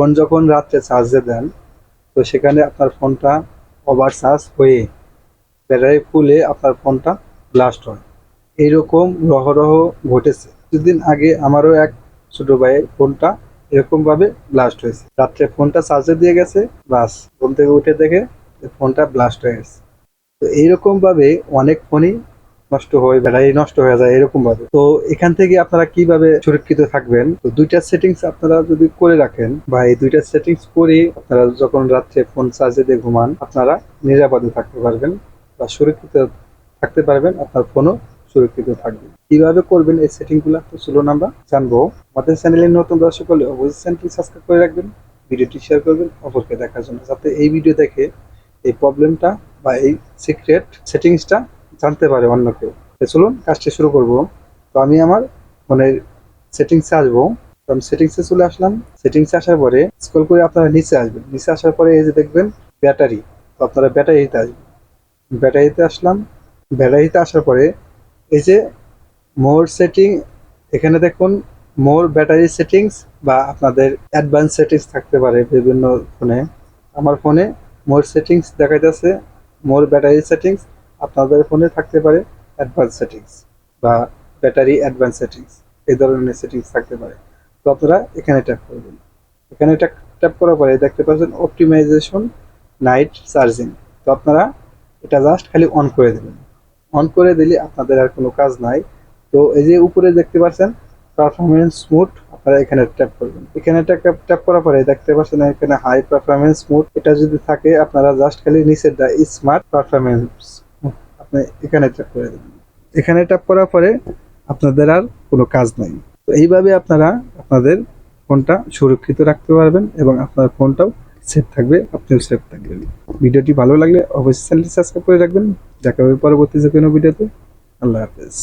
Phone যখন রাত্রে চার্জে দেন, তো সেখানে আপনার ফোনটা ওভার চার্জ হয়ে ব্যাটারি ফুলে আপনার ফোনটা ব্লাস্ট হয়। এইরকম রহরহ ঘটেছে। কিছুদিন আগে আমারও এক ছোট ভাইয়ের ফোনটা এরকমভাবে ব্লাস্ট হয়েছে। রাত্রে ফোনটা চার্জে দিয়ে গেছে, বাস ঘুম থেকে উঠে দেখে ফোনটা ব্লাস্ট হয়ে গেছে। তো এইরকমভাবে অনেক ফোনই নষ্ট হয়ে ব্যাটারি নষ্ট হয়ে যায়, এরকম ভাবে। তো এখান থেকে আপনারা কীভাবে সুরক্ষিত থাকবেন? তো দুইটা সেটিংস আপনারা যদি করে রাখেন, বা এই দুইটা সেটিংস করে আপনারা যখন রাত্রে ফোন চার্জে দিয়ে ঘুমান, আপনারা নিরাপদে থাকতে পারবেন বা সুরক্ষিত থাকতে পারবেন, আপনার ফোনও সুরক্ষিত থাকবে। কীভাবে করবেন এই সেটিংগুলা? তো চলুন আমরা জানব। আমাদের চ্যানেলে নতুন দর্শক হলে অবশ্যই চ্যানেলটি সাবস্ক্রাইব করে রাখবেন, ভিডিওটি শেয়ার করবেন, অপরকে দেখার জন্য। যাতে এই ভিডিও দেখে এই প্রবলেমটা বা এই সিক্রেট সেটিংসটা জানতে পারে অন্য কেউ চলুন, কাজটি শুরু করব। তো আমি আমার ফোনের সেটিংসে আসব। তো আমি সেটিংসে চলে আসলাম। সেটিংসে আসার পরে স্ক্রল করে আপনারা নিচে আসবেন। নিচে আসার পরে এই যে দেখবেন, ব্যাটারি। তো আপনারা ব্যাটারিতে আসবেন। ব্যাটারিতে আসলাম। ব্যাটারিতে আসার পরে এই যে মোর সেটিং, এখানে দেখুন, মোর ব্যাটারি সেটিংস বা আপনাদের অ্যাডভান্স সেটিংস থাকতে পারে বিভিন্ন ফোনে। আমার ফোনে মোর সেটিংস দেখা যাচ্ছে মোর ব্যাটারি সেটিংস। আপনাদের ফোনে থাকতে পারে অ্যাডভান্স সেটিংস বা ব্যাটারি অ্যাডভান্স সেটিংস এই ধরনের সেটিংস থাকতে পারে। তো আপনারা এখানে ট্যাপ করবেন এখানে ট্যাপ করার পরে দেখতে পাচ্ছেন অপটিমাইজেশন নাইট চার্জিং তো আপনারা এটা জাস্ট খালি অন করে দেবেন। অন করে দিলে আপনাদের আর কোনো কাজ নাই। তো এই যে উপরে দেখতে পাচ্ছেন পারফরমেন্স মুড আপনারা এখানে ট্যাপ করবেন। এখানে ট্যাপ ট্যাপ করার পরে দেখতে পাচ্ছেন এখানে হাই পারফরমেন্স মুড এটা যদি থাকে, আপনারা জাস্ট খালি নিচের দা স্মার্ট পারফরমেন্স আপনি এখানে ট্যাপ করে দেবেন। এখানে ট্যাপ করার পরে আপনাদের আর কোনো কাজ নাই। তো এইভাবে আপনারা আপনাদের ফোনটা সুরক্ষিত রাখতে পারবেন এবং আপনার ফোনটাও সেফ থাকবে, আপনিও সেফ থাকবেন। ভিডিওটি ভালো লাগলে অবশ্যই চ্যানেলটি সাবস্ক্রাইব করে রাখবেন। দেখা হবে পরবর্তী যে কোনো ভিডিওতে। আল্লাহ হাফেজ।